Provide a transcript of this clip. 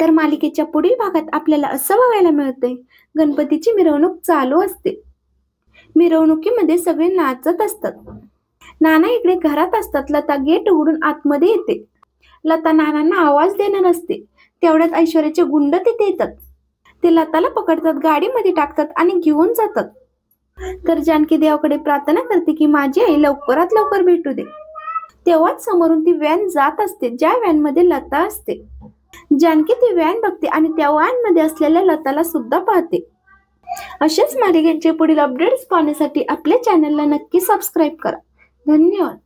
तर मालिकेच्या पुढील भागात आपल्याला असं बघायला मिळते गणपतीची मिरवणूक चालू असते. मिरवणुकीमध्ये सगळे नाचत असतात. नाना इकडे घरात असतात लता गेट उघडून आतमध्ये येते. लता नानांना आवाज देणार असते. तेवढ्यात ऐश्वर्याचे गुंड तिथे येतात. ते लताला पकडतात गाडीमध्ये टाकतात आणि घेऊन जातात. तर जानकी देवाकडे प्रार्थना करते की माझी आई लवकरात लवकर भेटू दे. तेव्हाच समोरून ती व्हॅन जात असते ज्या व्हॅनमध्ये लता असते. जानकी ती व्हॅन बघते आणि त्या व्हॅनमध्ये असलेल्या लताला सुद्धा पाहते. अशाच मालिकेचे पुढील अपडेट्स पाहण्यासाठी आपल्या चॅनलला नक्की सबस्क्राईब करा. धन्यवाद.